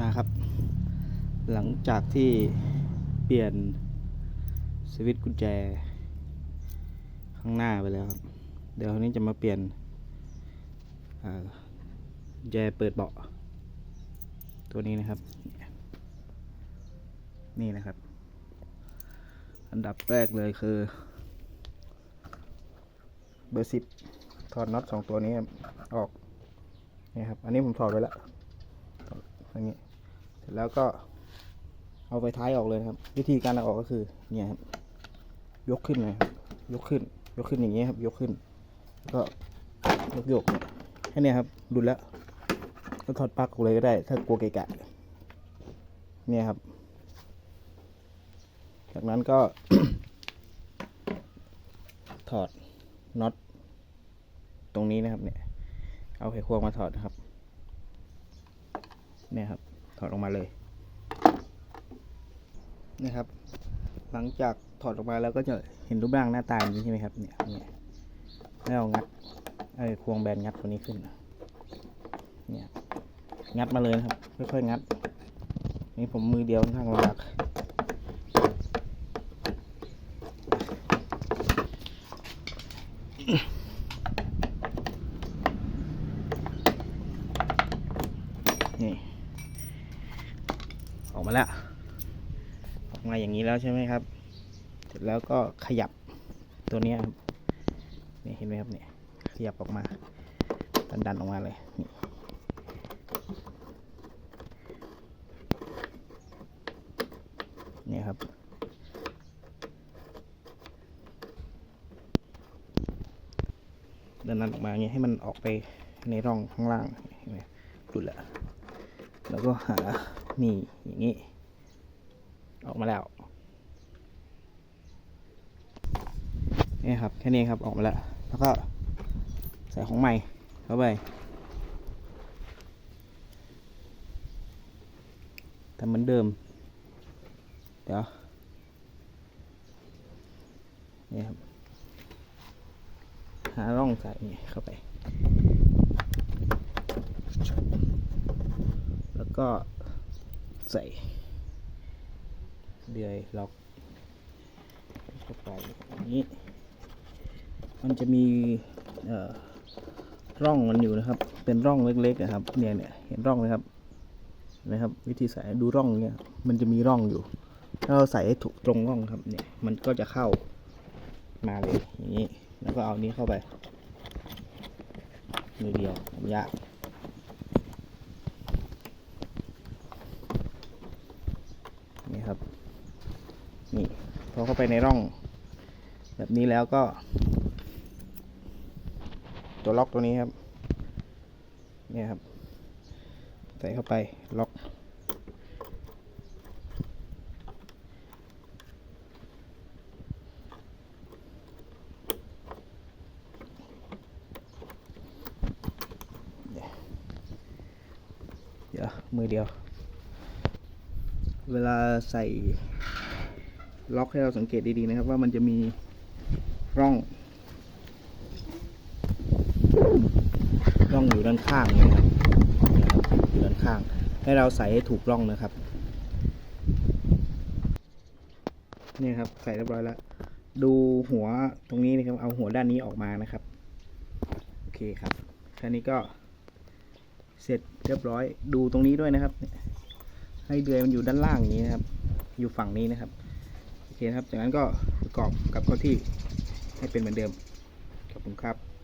มาครับ หลังจากที่เปลี่ยนสวิตช์กุญแจ ข้างหน้าไปแล้วครับ เดี๋ยวนี้จะมาเปลี่ยนอ่ากุญแจเปิดเบาะ ตัวนี้นะครับ นี่นะครับ อันดับแรกเลยคือ เบอร์สิบถอดน็อตสองตัวนี้ออกนี่ครับ อันนี้ผมถอดไว้แล้วอย่างนี้ ร็จแล้วก็เอาไฟท้ายออกเลยครับ วิธีการเอาออกก็คือเนี่ยครับยกขึ้นเลยครับยกขึ้น ยกขึ้นอย่างนี้ครับ ยกขึ้น ก็ยกยกเนี่ยแค่นี้ครับดุลแล้วก็ถอดปลั๊กออกเลยก็ได้ ถ้ากลัวเกะกะเนี่ยครับ จากนั้นก็ ถอดน็อตตรงนี้นะครับเนี่ย เอาไขควงมาถอดนะครับ เนี่ยครับ ถอดออกมาเลยนี่ครับ หลังจากถอดออกมาแล้วก็จะเห็นรูปร่างหน้าตาอย่างนี้ใช่ไหมครับเนี่ยเนี่ยแล้วเอางัดไอ้ควงแบนงัดตัวนี้ขึ้นเนี่ยงัดมาเลยนะครับค่อยๆงัด นี่ผมมือเดียวค่อนข้างลำบากนี่ ออกมาแล้วออกมาอย่างนี้แล้วใช่ไหมครับ เสร็จแล้วก็ขยับตัวนี้ครับนี่เห็นไหมครับเนี่ยขยับออกมา ดันดันออกมาเลยนี่นี่ครับดันนั้นออกมาอย่างนี้ให้มันออกไปในร่องข้างล่างเห็นไหมจุดละ แล้วก็หานี่อย่างนี้ ออกมาแล้วนี่ครับแค่นี้ครับออกมาแล้ว แล้วก็ใส่ของใหม่เข้าไปทำเหมือนเดิม เดี๋ยวนี่ครับ หาร่องใส่นี่เข้าไป แล้ว ก็ใส่เดือยล็อกเข้าไปอย่างนี้ มันจะมีร่องมันอยู่นะครับ เป็นร่องเล็กๆนะครับ เนี่ยเนี่ยเห็นร่องไหมครับนไหมครับ วิธีใส่ดูร่องเนี่ย มันจะมีร่องอยู่ ถ้าเราใส่ให้ถูกตรงร่องครับ เนี่ย มันก็จะเข้ามาเลยอย่างนี้ แล้วก็เอานี้เข้าไปมือเดียว ยาก นี่ครับ นี่พอเข้าไปในร่อง แบบนี้แล้วก็ ตัวล็อกตัวนี้ครับ เนี่ยครับ ใส่เข้าไปล็อก เดี๋ยวมือเดียว เวลาใส่ ล็อกให้เราสังเกตดีๆนะครับ ว่ามันจะมีร่อง ร่องอยู่ด้านข้างนะครับเนี่ยครับอยู่ด้านข้าง ให้เราใส่ให้ถูกร่องนะครับนี่ครับใส่เรียบร้อยแล้ว ดูหัวตรงนี้นะครับ เอาหัวด้านนี้ออกมานะครับ โอเคครับแค่นี้ก็เสร็จเรียบร้อย ดูตรงนี้ด้วยนะครับ ให้เดือยมันอยู่ด้านล่างอย่างนี้นะครับ อยู่ฝั่งนี้นะครับ โอเคนะครับ จากนั้นก็ประกอบกับเข้าที่ให้เป็นเหมือนเดิม ขอบคุณครับ